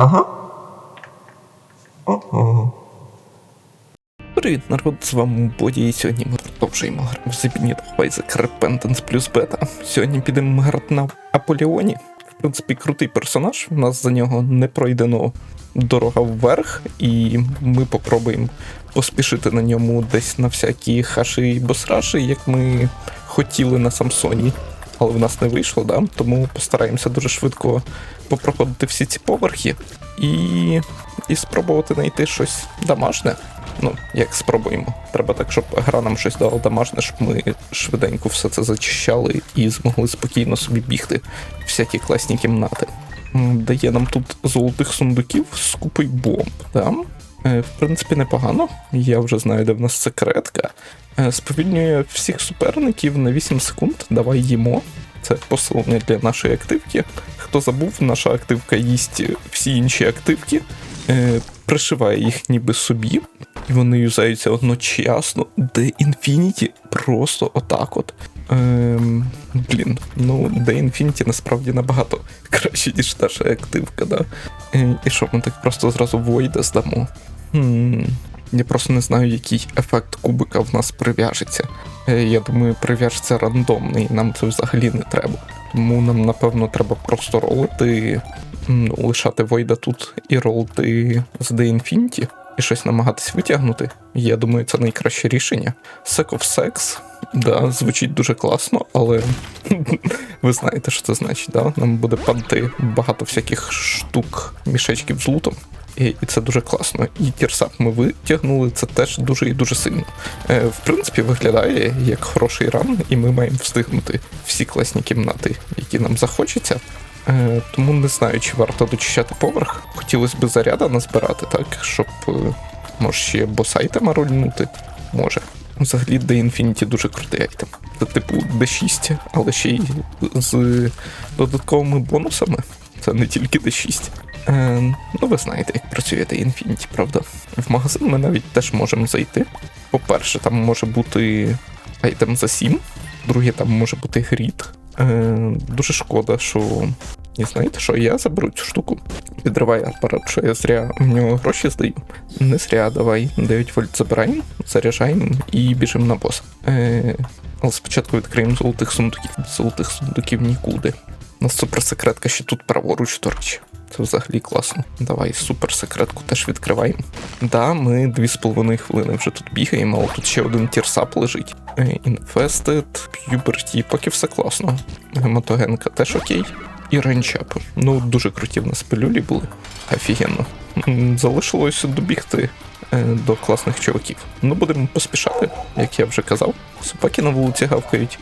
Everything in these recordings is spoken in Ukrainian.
Ага. Ого. Привіт, народ, з вами Боді, і сьогодні ми продовжуємо грати в Beneath Isaac Repentance плюс бета. Сьогодні підемо грати на Аполіоні. В принципі, крутий персонаж. У нас за нього не пройдено дорога вверх, і ми попробуємо поспішити на ньому десь на всякі хаші і босраші, як ми хотіли на Самсоні. Але в нас не вийшло, да? тому постараємося дуже швидко попроходити всі ці поверхи і, і спробувати знайти щось домашнє. Ну, як спробуємо. Треба так, щоб гра нам щось дала домашнє, щоб ми швиденько все це зачищали і змогли спокійно собі бігти всякі класні кімнати. Дає нам тут золотих сундуків з купою бомб. Да? Е, В принципі, непогано. Я вже знаю, де в нас секретка. Е, Сповільнює всіх суперників на 8 секунд. Давай їмо. Це посилення для нашої активки. Хто забув, наша активка їсть всі інші активки, е, пришиває їх ніби собі, і вони юзаються одночасно, де Infinity просто отак от. Ем, блін, ну де Infinity насправді набагато краще, ніж наша активка, да? Е, і що, ми так просто зразу Войда здамо? Хм, я просто не знаю, який ефект кубика в нас прив'яжеться. Е, Я думаю, прив'яжеться рандомний, нам це взагалі не треба. Тому нам, напевно, треба просто ролити, м, лишати Войда тут і ролити з The Infinity, і щось намагатись витягнути. Я думаю, це найкраще рішення. Sec of Sex, да, звучить дуже класно, але ви знаєте, що це значить, да? Нам буде падати багато всяких штук, мішечків з лутом. І, це дуже класно. І тірсап ми витягнули це теж дуже і дуже сильно. Е, в принципі, виглядає як хороший ран, і ми маємо встигнути всі класні кімнати, які нам захочеться. Е, тому не знаю, чи варто дочищати поверх. Хотілося б заряда назбирати, так, щоб е, може ще босайтема рольнути. Може. Взагалі The Infinity дуже крутий айтем. Це типу D6, але ще й з додатковими бонусами. Це не тільки D6. Е, ну, ви знаєте, як працює The Infinity, правда? В магазин ми навіть теж можемо зайти. По-перше, там може бути айтем за 7, друге, там може бути грід. Е, дуже шкода, що. І знаєте, що я заберу цю штуку, підриваю апарат, що я зря в нього гроші здаю. Не зря, давай 9 вольт забираємо, заряджаємо і біжимо на бос. Е, але спочатку відкриємо золотих сундуків. Золотих сундуків нікуди. У нас суперсекретка ще тут праворуч, до речі. Це взагалі класно. Давай суперсекретку теж відкриваємо. Да, ми 2,5 хвилини вже тут бігаємо, але тут ще один тірсап лежить. Е, Infested, Puberty, поки все класно. Гематогенка теж окей. І ренчапи. Ну, дуже круті в нас пилюлі були. Офігенно. Залишилося добігти е, до класних чуваків. Ну, будемо поспішати, як я вже казав. Собаки на вулиці гавкають.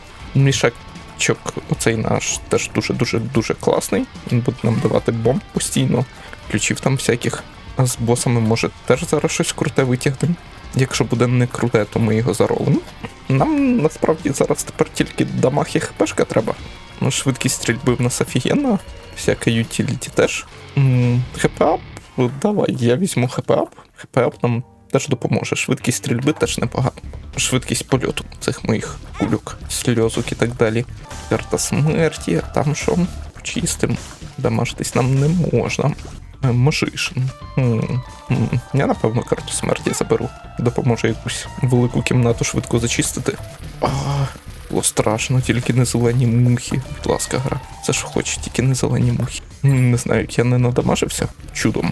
Мішачок, оцей наш теж дуже-дуже дуже класний. Він буде нам давати бомб постійно, ключів там всяких. А з босами може теж зараз щось круте витягнемо. Якщо буде не круте, то ми його заролимо. Нам насправді зараз тепер тільки дамаг і хпшка треба. Ну, швидкість стрільби в нас офігенна, всяка ютіліті теж. Хп-ап, давай, я візьму хп-ап. Хп-ап нам теж допоможе. Швидкість стрільби теж непогано. Швидкість польоту цих моїх кульок, сльозок і так далі. Карта смерті, а там що? Почистим. Дамажитись нам не можна. Е, Можишин. Я напевно карту смерті заберу. Допоможе якусь велику кімнату швидко зачистити. Було страшно, тільки не зелені мухи. Будь ласка, гра. Це ж хоче, тільки не зелені мухи. Не знаю, як я не надамажився чудом.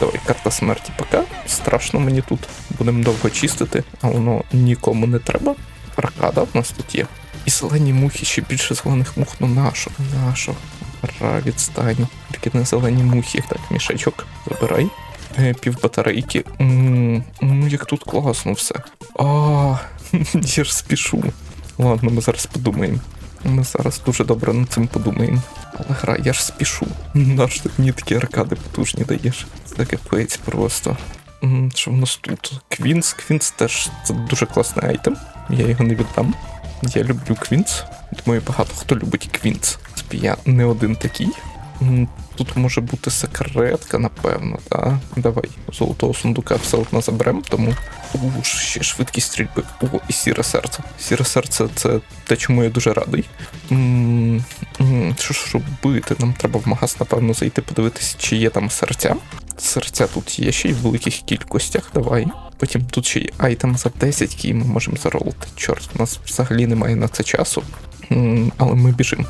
Давай, карта смерті пока. Страшно мені тут. Будемо довго чистити, а воно нікому не треба. Аркада в нас тут є. І зелені мухи, ще більше зелених мух, ну нащо? Нащо? Гра відстань. Тільки не зелені мухи. Так, мішечок, забирай. Е, Пів батарейки. М, м, Як тут класно все. А, я ж спішу. Ладно, ми зараз подумаємо. Ми зараз дуже добре над цим подумаємо. Але гра, я ж спішу. Наш ти мені такі аркади потужні даєш. Це капець просто. Що в нас тут? Квінс. Квінс теж це дуже класний айтем. Я його не віддам. Я люблю Квінс. Думаю, багато хто любить Квінс. В я не один такий. Тут може бути секретка, напевно, так? Давай, золотого сундука все одно заберемо, тому ще швидкість стрільби. О, і сіре серце. Сіре серце це те, чому я дуже радий. Що ж робити? Нам треба в магаз, напевно, зайти подивитися, чи є там серця. Серця тут є ще й в великих кількостях. Давай. Потім тут ще й айтем за 10, який ми можемо заролити. Чорт, у нас взагалі немає на це часу. Але ми біжимо.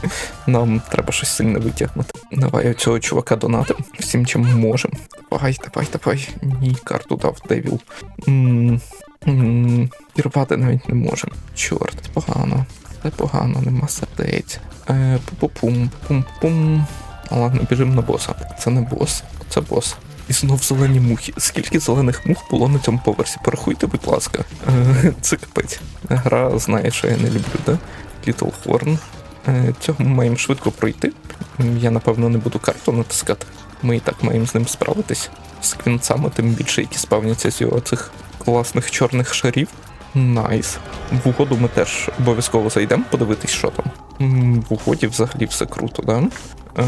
Нам треба щось сильне витягнути. Давай оцього чувака донатим всім, чим можемо. Давай, давай, давай. Ні, карту дав Девіл. М, м, І рвати навіть не можемо. Чорт, погано. Це погано, нема сердець. Е, пум пум пум Ладно, біжимо на боса. Це не бос, це бос. І знов зелені мухи. Скільки зелених мух було на цьому поверсі? Порахуйте, будь ласка. Е, Це капець. Гра знає, що я не люблю, да? Little Horn. Е, Цього ми маємо швидко пройти. Я, напевно, не буду карту натискати. Ми і так маємо з ним справитись. З квінцами, тим більше, які спавняться з його цих класних чорних шарів. Найс. В угоду ми теж обов'язково зайдемо подивитись, що там. В угоді взагалі все круто, да? Е,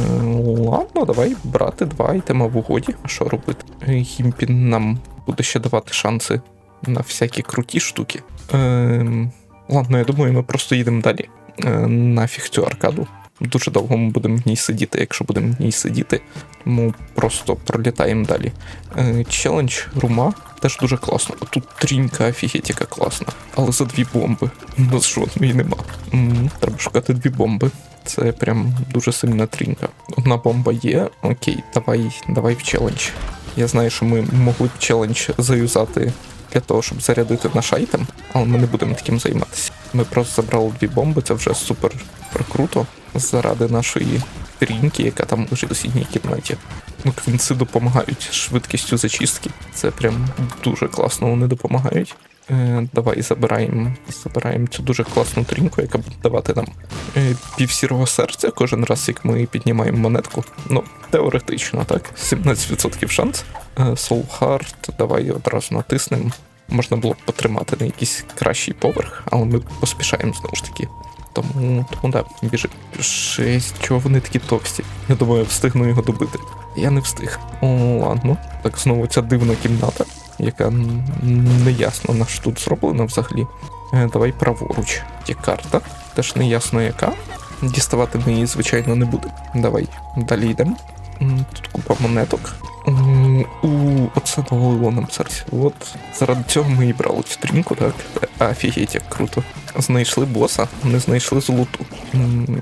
ладно, давай брати два айтема в угоді. А що робити? Гімпін нам буде ще давати шанси на всякі круті штуки. Е, ладно, я думаю, ми просто їдемо далі. Е, нафіг цю аркаду. Дуже довго ми будемо в ній сидіти, якщо будемо в ній сидіти. Тому просто пролітаємо далі. Е, челендж рума теж дуже класно. Тут трінька офігеть, яка класна. Але за дві бомби. У нас жодної нема. Треба шукати дві бомби. Це прям дуже сильна трінька. Одна бомба є. Окей, давай, давай в челендж. Я знаю, що ми могли б челендж заюзати для того, щоб зарядити наш айтем, але ми не будемо таким займатися. Ми просто забрали дві бомби, це вже супер супер. Заради нашої тріньки, яка там лежить у сусідній кімнаті. Ну, квінці допомагають швидкістю зачистки. Це прям дуже класно, вони допомагають. Е, давай забираємо, забираємо цю дуже класну тріньку, яка буде давати нам е, півсірого серця кожен раз, як ми піднімаємо монетку. Ну, теоретично, так? 17% шанс. Е, Soul Heart, давай одразу натиснемо. Можна було б потримати на якийсь кращий поверх, але ми поспішаємо знову ж таки. Тому, тому да, біжи. Шесть, чого вони такі товсті? Я думаю, я встигну його добити. Я не встиг. О, ладно. Так знову ця дивна кімната, яка н- не ясно на що тут зроблена взагалі. Е, давай праворуч. Є карта. Теж не ясно яка. Діставати ми її, звичайно, не будемо. Давай, далі йдемо. Тут купа монеток. У, оце налило нам серце. От заради цього ми і брали цю стрімку, так? Офігеть, як круто. Знайшли боса, не знайшли золоту.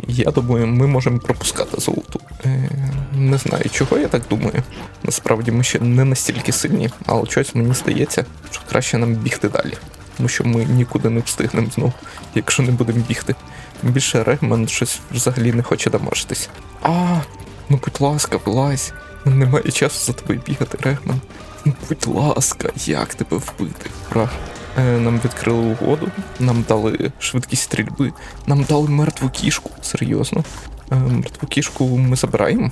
Я думаю, ми можемо пропускати золоту. Е, Не знаю, чого я так думаю. Насправді ми ще не настільки сильні, але щось мені здається, що краще нам бігти далі. Тому що ми нікуди не встигнемо знову, якщо не будемо бігти. Більше Регман щось взагалі не хоче дамажитись. А, ну будь ласка, вилазь. Немає часу за тобою бігати, Регман. Будь ласка, як тебе вбити? Ура. Е, Нам відкрили угоду, нам дали швидкість стрільби, нам дали мертву кішку. Серйозно. Е, Мертву кішку ми забираємо.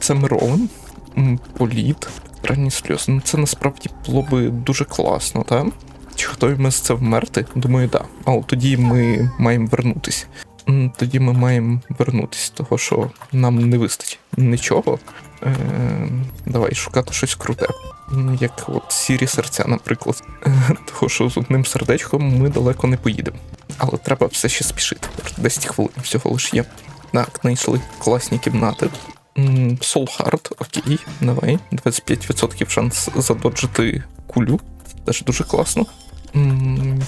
Це ми робимо. Політ, ранні сльози. Це насправді було би дуже класно, так? Чи готові ми з це вмерти? Думаю, так. Да. Але тоді ми маємо вернутись. Тоді ми маємо вернутись, того що нам не вистачить нічого. Е, давай шукати щось круте. Як от сірі серця, наприклад. Е, того, що з одним сердечком ми далеко не поїдемо. Але треба все ще спішити. 10 хвилин всього лиш є. Так, знайшли класні кімнати. Heart, окей, давай. 25% шанс задоджити кулю. Теж дуже класно.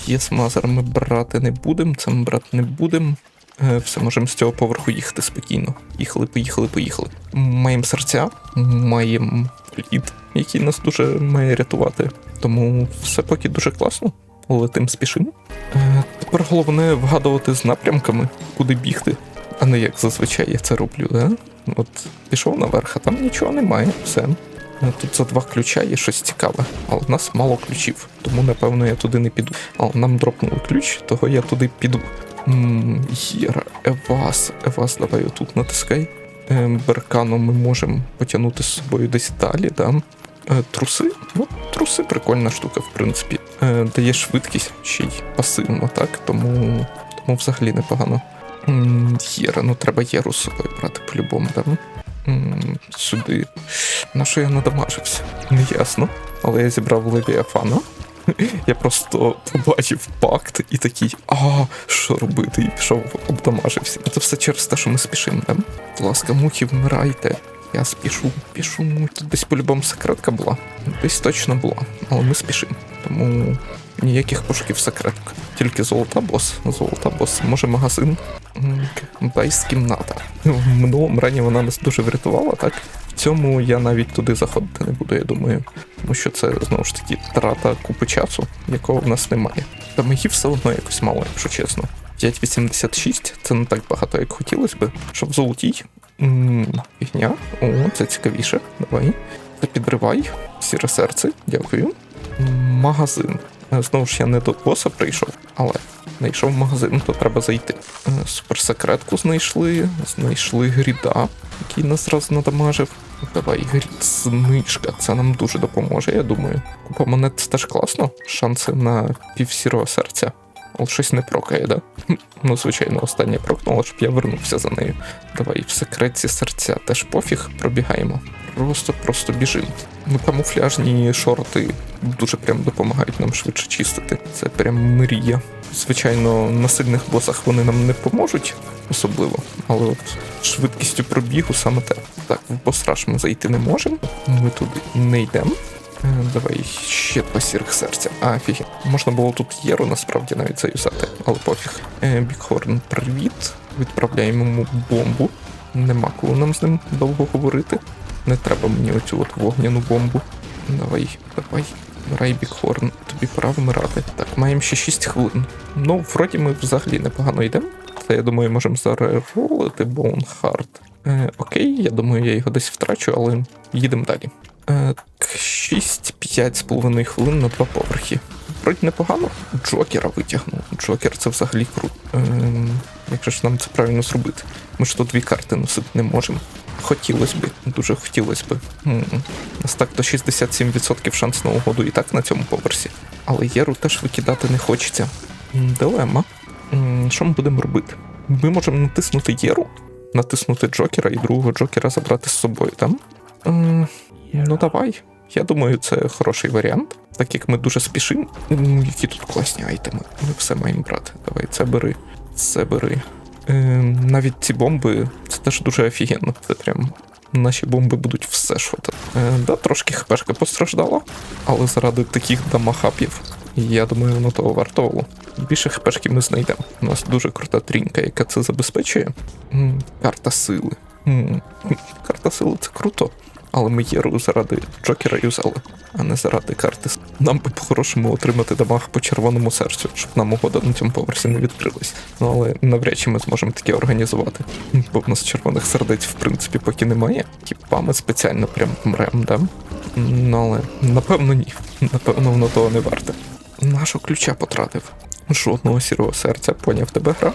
Єс Мазер ми брати не будемо, це ми брати не будемо. Е, Все, можемо з цього поверху їхати спокійно. Їхали, поїхали, поїхали. Маємо серця, маємо лід, який нас дуже має рятувати. Тому все поки дуже класно. Летим спішимо. Е, Тепер головне вгадувати з напрямками, куди бігти, а не як зазвичай я це роблю, да? От пішов наверх, а там нічого немає, все. Е, Тут за два ключа є щось цікаве, але в нас мало ключів, тому напевно я туди не піду. Але нам дропнули ключ, того я туди піду. Єра, Евас, Евас, давай отут натискай. Беркану ми можемо потягнути з собою десь далі, да? Е, Труси? Ну, труси прикольна штука, в принципі. Е, Дає швидкість ще й пасивно, так? Тому, тому взагалі непогано. Єра, ну треба Єру з собою брати по-любому, да? Сюди. На що я надамажився? Не ясно. Але я зібрав Левіафана. Я просто побачив пакт і такий, а що робити? І пішов обдамажився. Це все через те, що ми спішимо, да? Будь ласка, мухи, вмирайте. Я спішу, пішу. Тут десь по-любому секретка була. Десь точно була, але ми спішимо. Тому ніяких пошуків секреток. Тільки золота бос. Золота бос. Може магазин? Бейс кімната. В минулому рані вона нас дуже врятувала, так? В цьому я навіть туди заходити не буду, я думаю. Тому що це знову ж таки трата купи часу, якого в нас немає. Та мені все одно якось мало, якщо чесно. 5,86 це не так багато, як хотілося би. Щоб золотій. Фігня. О, це цікавіше. Давай. Та підривай. Сіре серце, дякую. Магазин. Знову ж я не до боса прийшов, але знайшов магазин, то треба зайти. Е, Суперсекретку знайшли, знайшли гріда, який нас раз надамажив. Давай, грід, знижка. Це нам дуже допоможе, я думаю. Купа монет це теж класно. Шанси на півсірого серця. Але щось не прокає, да? Ну, звичайно, останнє прокнуло, щоб я вернувся за нею. Давай, в секретці серця теж пофіг, пробігаємо. Просто просто біжимо. Ну, камуфляжні шорти дуже прям допомагають нам швидше чистити. Це прям мрія. Звичайно, на сильних босах вони нам не поможуть особливо, але от швидкістю пробігу саме те. Так, в босраж ми зайти не можемо. Ми туди не йдемо. Е, Давай ще два сірих серця. А, фігі. Можна було тут Єру насправді навіть заюзати, але пофіг. Е, Бікхорн, привіт. Відправляємо йому бомбу. Нема коли нам з ним довго говорити. Не треба мені оцю от вогняну бомбу. Давай, давай. Рай Бікхорн, тобі пора вмирати. Так, маємо ще 6 хвилин. Ну, вроді ми взагалі непогано йдемо. Це я думаю, можемо зареролити Боунхард. Е, окей, я думаю, я його десь втрачу, але їдемо далі. Е, 6-5 з половиною хвилин на два поверхи. Вроді непогано. Джокера витягнув. Джокер це взагалі круто. Ем, як ж нам це правильно зробити? Ми ж тут дві карти носити не можемо. Хотілося би, дуже хотілося. М, У нас так то 67% шанс на угоду і так на цьому поверсі. Але Єру теж викидати не хочеться. Дилема. Що ми будемо робити? Ми можемо натиснути Єру, натиснути Джокера і другого Джокера забрати з собою, там? Ну давай. Я думаю, це хороший варіант. Так як ми дуже спішимо. Які тут класні айтеми. Ми все маємо брати. Давай, це бери. Це бери. Ем, навіть ці бомби, це теж дуже офігенно. Це прям наші бомби будуть все швидко. Е, да, трошки хпшка постраждала, але заради таких дамахапів, я думаю, воно того вартовало. Більше хпшки ми знайдемо. У нас дуже крута трінка, яка це забезпечує. М, Карта сили. М, Карта сили це круто. Але ми Єру заради Джокера юзали, а не заради карти. Нам би по-хорошому отримати дамаг по червоному серцю, щоб нам угода на цьому поверсі не відкрилась. Ну але навряд чи ми зможемо таке організувати. Бо в нас червоних сердець, в принципі, поки немає. Хіба ми спеціально прям мрем, да? Ну але напевно ні. Напевно, воно того не варте. Нашого ключа потратив. Жодного сірого серця, поняв тебе гра.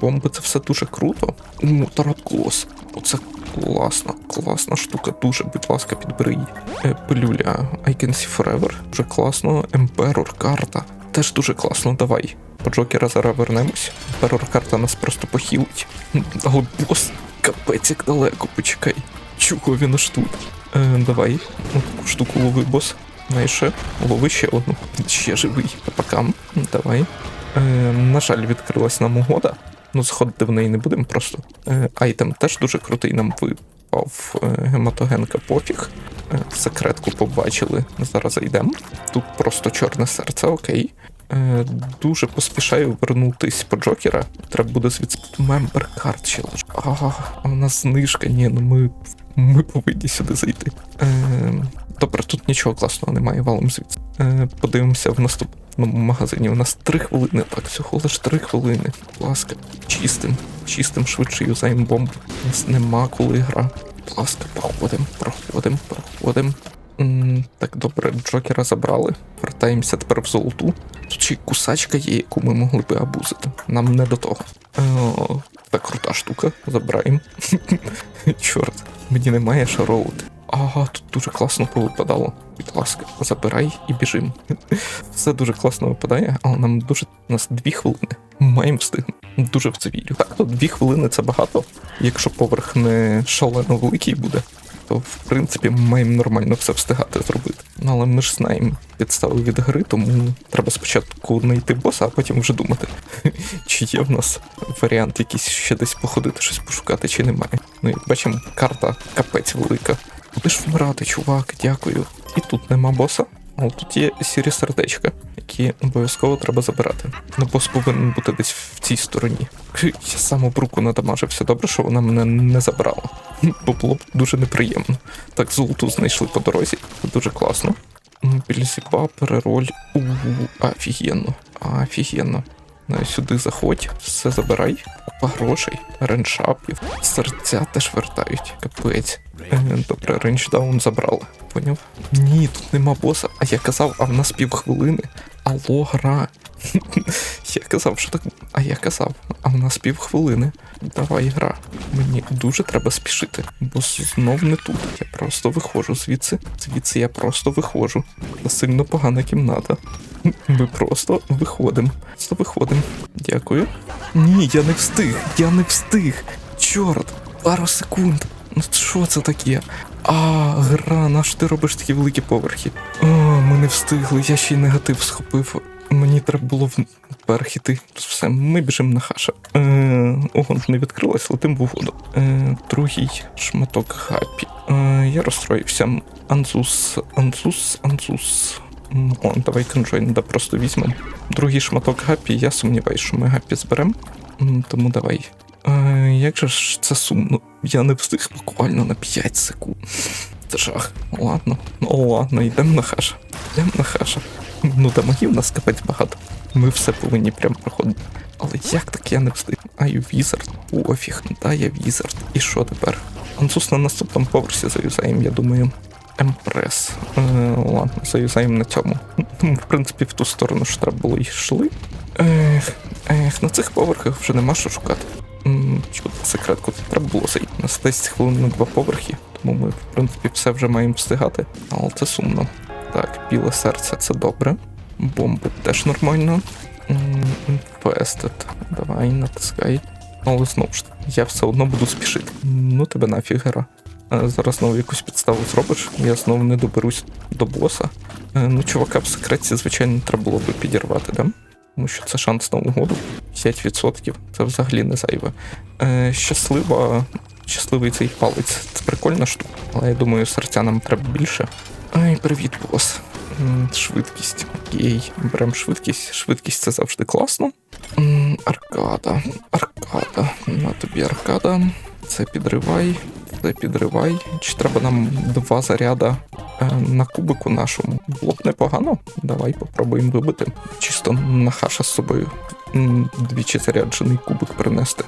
Бомби це все дуже круто. О, Тараткос. Оце класна, класна штука. Дуже, будь ласка, підбери її. Е, Пилюля I can see forever. Дуже класно. Emperor карта. Теж дуже класно, давай. По Джокера зараз вернемось. Emperor карта нас просто похилить. Але бос, капець як далеко, почекай. Чого він аж тут? Е, давай. Таку штуку лови, бос. Знаєш, ще? лови ще одну. Ще живий. Папакам. Давай. Е, на жаль, відкрилась нам угода. Ну, заходити в неї не будемо просто. Е, айтем теж дуже крутий нам випав. Е, гематогенка пофіг. Е, секретку побачили. Зараз зайдемо. Тут просто чорне серце, окей. Е, дуже поспішаю вернутись по Джокера. Треба буде звідси мембер карт ще лише. А, а в нас знижка. Ні, ну ми, ми повинні сюди зайти. Е, добре, тут нічого класного немає, валом звідси. Е, подивимося в наступному магазині. У нас три хвилини, так, всього лиш три хвилини. Будь ласка, чистим, чистим швидше юзаємо бомбу. У нас нема коли гра. Будь ласка, проходимо, проходимо, проходимо. Так, добре, Джокера забрали. Вертаємося тепер в золоту. Тут ще й кусачка є, яку ми могли би абузити. Нам не до того. О, так крута штука, забираємо. Чорт, мені немає що ролити. Ага, тут дуже класно повипадало. Будь ласка, забирай і біжим. Все дуже класно випадає, але нам дуже у нас дві хвилини. Маємо встигнути. Дуже в це вірю. Так, то дві хвилини це багато. Якщо поверх не шалено великий буде, то в принципі ми маємо нормально все встигати зробити. Ну але ми ж знаємо підстави від гри, тому треба спочатку знайти боса, а потім вже думати, чи є в нас варіант якийсь ще десь походити, щось пошукати, чи немає. Ну як бачимо, карта капець велика. Будеш вмирати, чувак, дякую. І тут нема боса. Але тут є сірі сердечка, які обов'язково треба забирати. Ну, бос повинен бути десь в цій стороні. Я сам об руку надамажився. Добре, що вона мене не забрала. Бо було б дуже неприємно. Так, золоту знайшли по дорозі. Дуже класно. М, Більзіба, перероль. У, офігенно. Офігенно. Сюди заходь, все забирай. Грошей, реншапів, серця теж вертають. Капець. Е, Добре, рейндждаун забрали. Поняв? Ні, тут нема боса. А я казав, а в нас півхвилини. Алло, гра. я казав, що так. А я казав, а в нас півхвилини. Давай гра. Мені дуже треба спішити, бо знов не тут. Я просто виходжу звідси. Звідси я просто виходжу. Це сильно погана кімната. Ми просто виходимо. Просто виходимо. Дякую. Ні, я не встиг. Я не встиг. Чорт, пару секунд. Ну що це таке? А, гра, на що ти робиш такі великі поверхи? О, ми не встигли, я ще й негатив схопив. Мені треба було вверх іти. Все, ми біжимо на хаша. Е, ого, не відкрилась, летим в воду. Е, другий шматок хапі. Е, я розстроївся. Анзус, анзус, анзус. О, давай конжойн, да просто візьмемо. Другий шматок гапі, я сумніваюся, що ми гапі зберемо. Тому давай. Е, як же ж це сумно? Я не встиг буквально на 5 секунд. Це жах. Ладно, ну ладно, йдемо на хаша. Йдемо на хаша. Ну дамагів у нас капець багато. Ми все повинні прям проходити. Але як так я не встиг? Аю візард. Пофіг, да, я візард. І що тепер? Ансус на наступному поверсі заюзаємо, я думаю. Емпрес. Е, ладно, заюзаємо на цьому. В принципі, в ту сторону що треба було йшли. Ех, ех, на цих поверхах вже нема що шукати. Чудо, секретку тут треба було зайти. У нас 10 хвилин на два поверхи, тому ми, в принципі, все вже маємо встигати. Але це сумно. Так, біле серце це добре. Бомби теж нормально. Infested. Давай, натискай. Але знову ж я все одно буду спішити. Ну тебе нафіг гра. Е, Зараз знову якусь підставу зробиш, я знову не доберусь до боса. Е, Ну, чувака в секретці, звичайно, треба було би підірвати, да? Тому що це шанс на угоду. 5% це взагалі не зайве. Е, щаслива, щасливий цей палець. Це прикольна штука. Але я думаю, серця нам треба більше. Ай, привіт, бос. Швидкість. Окей, беремо швидкість. Швидкість це завжди класно. Аркада. Аркада. На тобі аркада. Це підривай. Це підривай. Чи треба нам два заряда е, на кубику нашому? Було б непогано. Давай попробуємо вибити. Чисто на хаша з собою. Двічі заряджений кубик принести.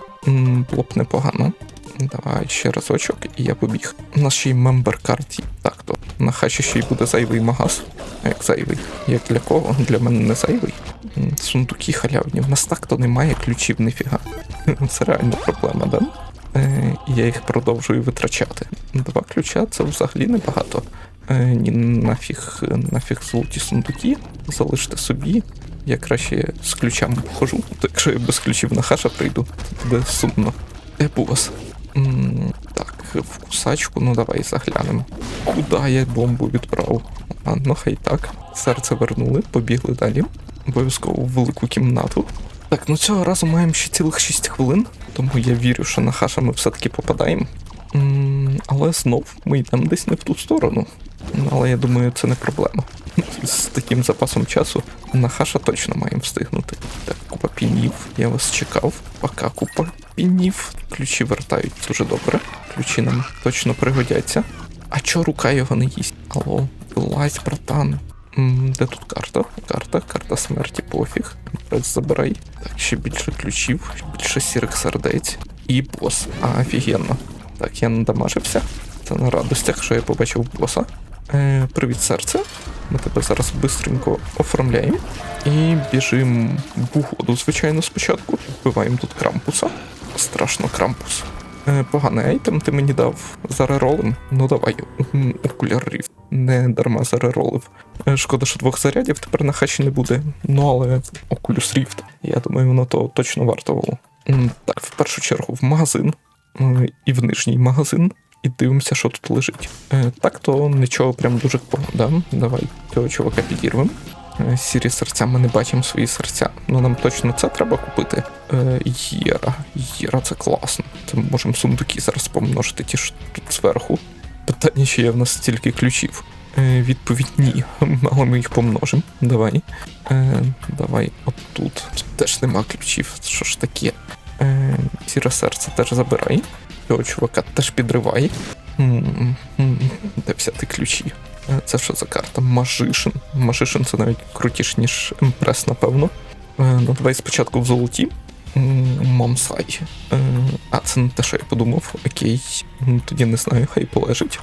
Було б непогано. Давай ще разочок, і я побіг. У нас ще й мембер карті. Так, то на хаші ще й буде зайвий магаз. Як зайвий? Як для кого? Для мене не зайвий. Сундуки халявні. В нас так то немає ключів ніфіга. Це реальна проблема, да? Е, я їх продовжую витрачати. Два ключа це взагалі небагато. Е, ні, нафіг, нафіг золоті сундуки, залиште собі. Я краще з ключами походжу. То якщо я без ключів на хаша прийду, то буде сумно. Де? М, Так, в кусачку, ну давай заглянемо. Куда я бомбу відправив? А, ну хай так. Серце вернули, побігли далі. Обов'язково в велику кімнату. Так, ну цього разу маємо ще цілих 6 хвилин, тому я вірю, що на хаша ми все-таки попадаємо. Але знов ми йдемо десь не в ту сторону. Ну, Але я думаю, це не проблема. З таким запасом часу на хаша точно маємо встигнути. Так, купа пінів, я вас чекав. Пока купа пінів. Ключі вертають дуже добре. Ключі нам точно пригодяться. А чо рука його не їсть? Алло, вилазь, братан. Де тут карта? Карта, карта смерті, пофіг. Забирай. Так, ще більше ключів, більше сірих сердець. І бос. А, офігенно. Так, я надамажився. Це на радостях, що я побачив боса. Е, привіт, серце. Ми тебе зараз бистренько оформляємо. І біжимо в угоду, звичайно, спочатку. Вбиваємо тут крампуса. Страшно крампус. Е, поганий айтем ти мені дав за реролем. Ну давай, окуляр ріфт. Не дарма зареролив. Е, Шкода, що двох зарядів тепер на хаші не буде. Ну але Oculus Rift, я думаю, воно то точно вартувало. Так, в першу чергу в магазин е, і в нижній магазин. І дивимося, що тут лежить. Так, то нічого прям дуже такого, да? Давай цього чувака підірвемо. Е, Сірі серця, ми не бачимо свої серця. Ну нам точно це треба купити. Е, Єра. Єра, це класно. Це ми можемо сундуки зараз помножити ті ж тут зверху. Питання, чи є в нас стільки ключів. Е, відповідь ні. Але ми їх помножимо. Давай. Давай отут. Тут теж нема ключів. Що ж таке? Сіре серце теж забирай. Цього чувака теж підривай. Де взяти ключі? Е, Це що за карта? Мажишин. Мажишин це навіть крутіш, ніж Емпрес, напевно. Е, Ну, давай спочатку в золоті. М, Мамсай. Е, А, це не те, що я подумав. Окей. Тоді не знаю, хай полежить.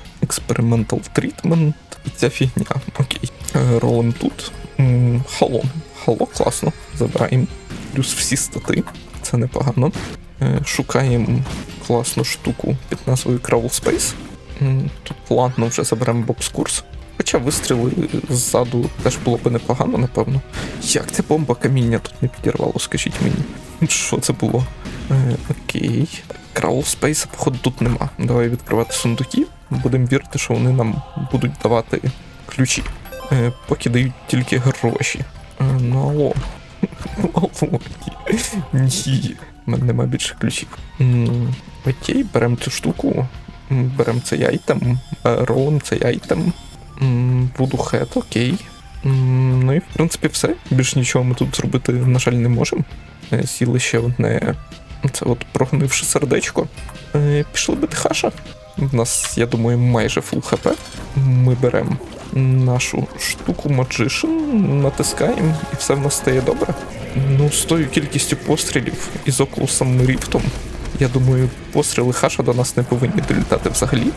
Treatment. І ця фігня. Окей. Е, тут. Хало. Хало, класно. Забираємо. Плюс всі стати. Це непогано. Шукаємо класну штуку під назвою Crawl Space. Тут ладно, вже заберемо бокс-курс. Хоча вистріли ззаду теж було би непогано, напевно. Як ця бомба каміння тут не підірвало, скажіть мені. Що це було? Е, окей. Краул спейса, походу, тут нема. Давай відкривати сундуки. Будемо вірити, що вони нам будуть давати ключі. Е, поки дають тільки гроші. Е, ну алло. Алло. Ні. У мене нема більше ключів. Окей, беремо цю штуку. Беремо цей айтем. Ролим цей айтем. М, Вуду хет, окей. Ну і в принципі все. Більш нічого ми тут зробити, на жаль, не можемо. Е, Сіли ще одне. Це от прогнивши сердечко. Е, Пішли бити хаша. В нас, я думаю, майже фул хп. Ми беремо нашу штуку Magician, натискаємо, і все в нас стає добре. Ну, з тою кількістю пострілів із Окулусом Ріфтом, я думаю, постріли хаша до нас не повинні долітати взагалі.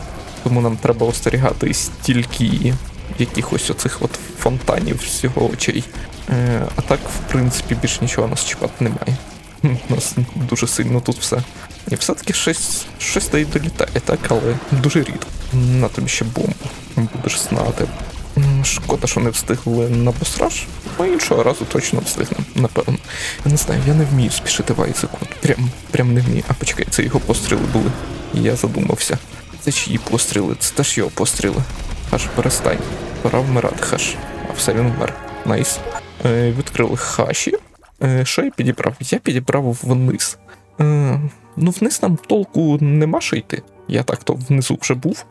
Тому нам треба остерігати стільки якихось оцих от фонтанів з його очей. Е, а так, в принципі, більш нічого нас чіпати немає. У нас дуже сильно тут все. І все-таки щось, щось та й долітає, так, але дуже рідко. На тобі ще бомбу. Будеш знати. Шкода, що не встигли на босраж. Ну, іншого разу точно встигнемо, напевно. Я не знаю, я не вмію спішити в Прям, прям не вмію. А почекай, це його постріли були. Я задумався. Це чиї постріли? Це теж його постріли. Хаш, перестань. Пора вмирати, хаш. А все він вмер. Найс. Е, відкрили хаші. Е, що я підібрав? Я підібрав вниз. Е, ну, вниз нам толку нема що йти. Я так-то внизу вже був.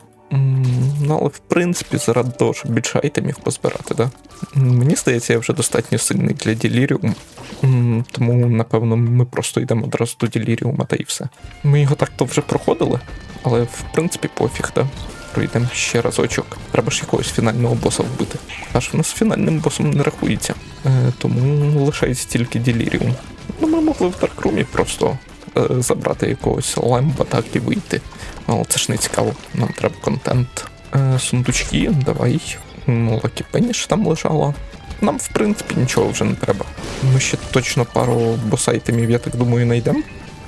Ну, але в принципі, заради того, щоб більше айтемів позбирати, да? Мені здається, я вже достатньо сильний для Деліріум. М, Тому, напевно, ми просто йдемо одразу до Деліріума та і все. Ми його так-то вже проходили, але в принципі пофіг, да? Пройдемо ще разочок. Треба ж якогось фінального боса вбити. Аж в нас фінальним босом не рахується. Е, тому лишається тільки Деліріум. Ну, ми могли в Даркрумі просто е, забрати якогось лемба так і вийти. Але це ж не цікаво, нам треба контент. Е, сундучки, давай. Ну, Лакі Пеніш там лежала. Нам, в принципі, нічого вже не треба. Ми ще точно пару босайтемів, я так думаю, знайдемо.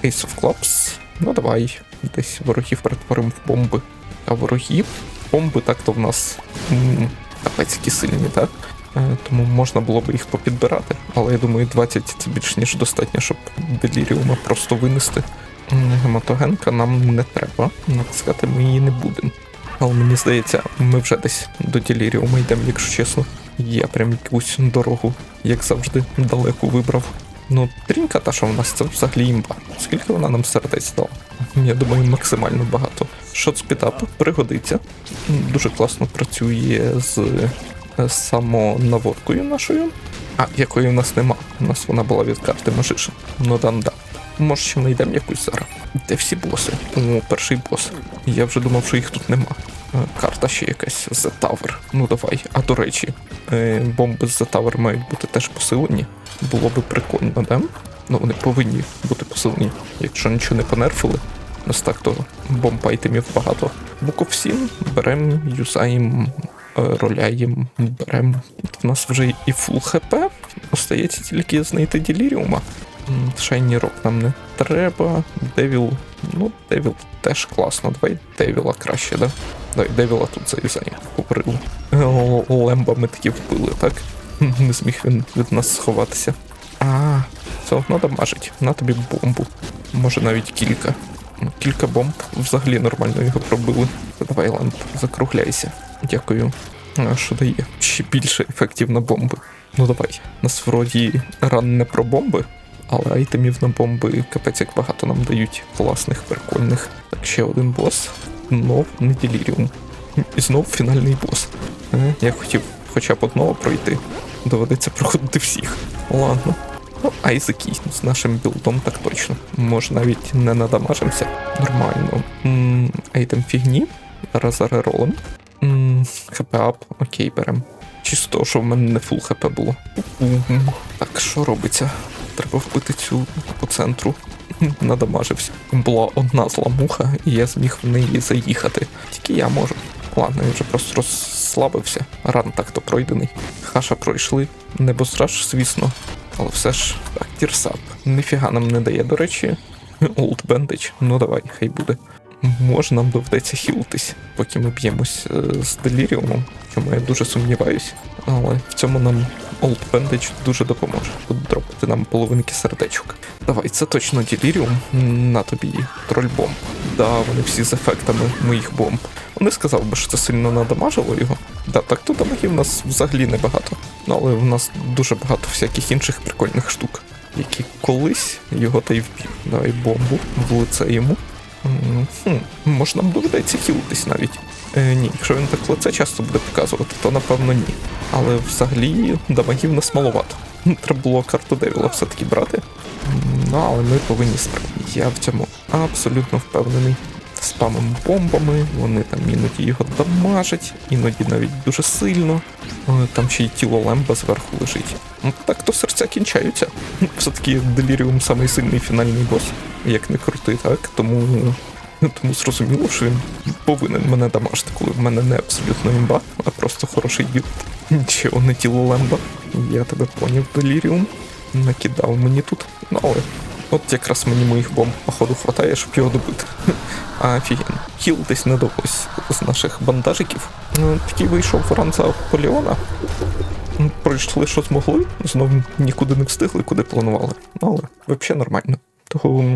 Ace of Clubs. Ну давай. Десь ворогів перетворимо в бомби. А ворогів, бомби так-то в нас м, капець які сильні, так? Е, Тому можна було б їх попідбирати. Але я думаю, 20 це більш ніж достатньо, щоб деліріума просто винести. Гематогенка нам не треба. Натискати ми її не будемо. Але мені здається, ми вже десь до деліріума йдемо, якщо чесно. Я прям якусь дорогу, як завжди, далеко вибрав. Ну, трінька та, що в нас це взагалі імба. Скільки вона нам сердець дала? Я думаю, максимально багато. Шот спітап пригодиться. Дуже класно працює з самонаводкою нашою. А, якої в нас нема. У нас вона була від карти Мажишин. Ну там да. Може, ще знайдемо якусь зараз. Де всі боси? О, перший бос. Я вже думав, що їх тут нема. Карта ще якась The Tower. Ну давай. А до речі, е, бомби з The Tower мають бути теж посилені. Було би прикольно, да? Ну вони повинні бути посилені. Якщо нічого не понерфили, нас так то бомб айтемів багато. Буковсін беремо, юзаємо, е, роляємо, беремо. В нас вже і фул хп. Остається тільки знайти Деліріума. Шайні рок нам не треба. Девіл. Ну, Девіл теж класно. Давай Девіла краще, да? Давай, Девіла тут завізаємо. Говорили. Е, Лембами такі вбили, так? Не зміг він від нас сховатися. А, все одно дамажить. На тобі бомбу. Може навіть кілька. Кілька бомб взагалі нормально його пробили. Давай, Ламп, закругляйся. Дякую. А що дає? Ще більше ефектів бомби. Ну давай. Нас вроді ран не про бомби, але айтемів на бомби капець як багато нам дають класних, прикольних. Так, ще один бос. Знов не деліріум. І знов фінальний бос. Е, Я хотів хоча б одного пройти. Доведеться проходити всіх. Ладно. Ну, Айзекі з нашим білдом так точно. Може навіть не надамажимося. Нормально. Айтем фігні. Зараз зареролим. М, ХП ап, окей, берем. Чисто, що в мене не фул хп було. Так, що робиться? Треба вбити цю по центру. Надамажився. Була одна зла муха, і я зміг в неї заїхати. Тільки я можу. Ладно, я вже просто розслабився. Ран так-то пройдений. Хаша пройшли. Небостраж, звісно. Але все ж так, тірсап. Ніфіга нам не дає, до речі. Олд бендич. Ну давай, хай буде. Може, нам доведеться хілитись, поки ми б'ємось е, з деліріумом, чому я дуже сумніваюсь. Але в цьому нам Old Bandage дуже допоможе. Буде дропати нам половинки сердечок. Давай, це точно деліріум. На тобі троль бомб. Да, вони всі з ефектами моїх бомб. Не сказав би, що це сильно надамажило його. Да, так то дамагів у нас взагалі небагато. Ну, але в нас дуже багато всяких інших прикольних штук, які колись його та й вб'ють. Давай бомбу в лице йому. Хм, може нам доведеться хілитись навіть. Е, ні, якщо він так лице часто буде показувати, то напевно ні. Але взагалі дамагів нас маловато. Треба було карту Девіла все-таки брати. Ну, але ми повинні справді. Я в цьому абсолютно впевнений. Спамимо бомбами, вони там іноді його дамажать, іноді навіть дуже сильно. Е, Там ще й тіло Лемба зверху лежить. Ну, так то серця кінчаються. Все-таки Деліріум самий сильний фінальний бос, як не крути, так? Тому, тому зрозуміло, що він повинен мене дамажити, коли в мене не абсолютно імба, а просто хороший білд. Нічого не тіло Лемба. Я тебе поняв, Деліріум. Накидав мені тут. Ну, але от якраз мені моїх бомб, походу, хватає, щоб його добити. Офіген. Хіл десь не довелось з наших бандажиків. Ну, Такий вийшов ранца Поліона. Пройшли, що змогли, знов нікуди не встигли, куди планували. Ну, але взагалі нормально.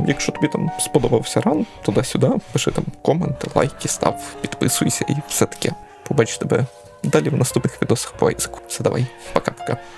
Якщо тобі там сподобався ран, туди-сюди, пиши там коменти, лайки, став, підписуйся і все таке. Побачу тебе далі в наступних відосах по Айзеку. Все давай, пока-пока.